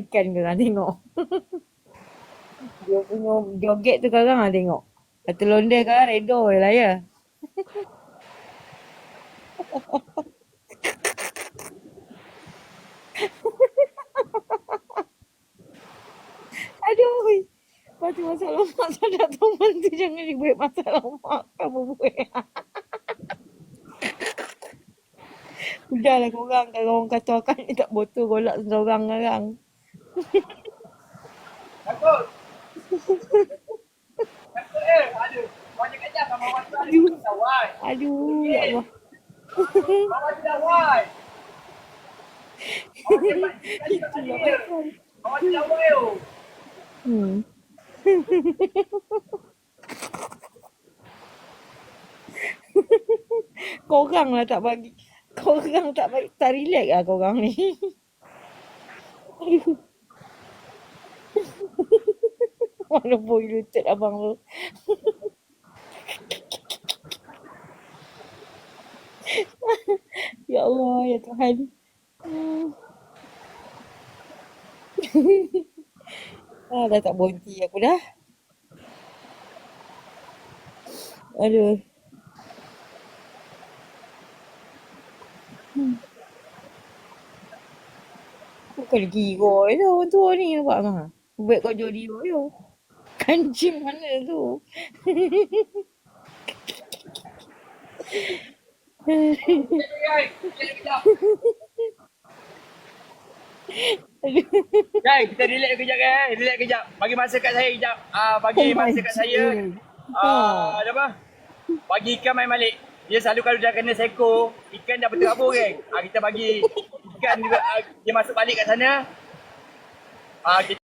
ikan ke orang tengok. Dia punya joget tu korang lah tengok. Kata londe kan redo je lah ya. Aduh. Lepas tu masalah mak sadar teman tu jangan dibuat masalah mak kamu buat. Udahlah korang kalau orang kata akan tak botol golak seorang orang. Takut. Takut eh. Aduh. Banyak sama awak tu. Aduh. Aduh. Aduh, ya Allah. Awak tidak. Hmm. korang lah tak bagi. Korang tak bagi, tak relax lah korang ni. Aduh. Mana boy lutut abang tu. ya Allah, ya Tuhan. Hmm. ah, dah tak berhenti aku dah. Aduh. Bukan gila je orang tua ni nampak kan? Buat kau jodi je. Kancing mana tu? Guys. Guys, kita relax kejap guys. Relax kejap. Bagi masa kat saya kejap. Ah, bagi Oh my masa kat saya. God. Ah, ada apa? Bagi ikan main balik. Dia selalu kalau dah kena seko, ikan dah berterabur kan. Ah, kita bagi ikan juga, ah, dia masuk balik kat sana. Ah, kita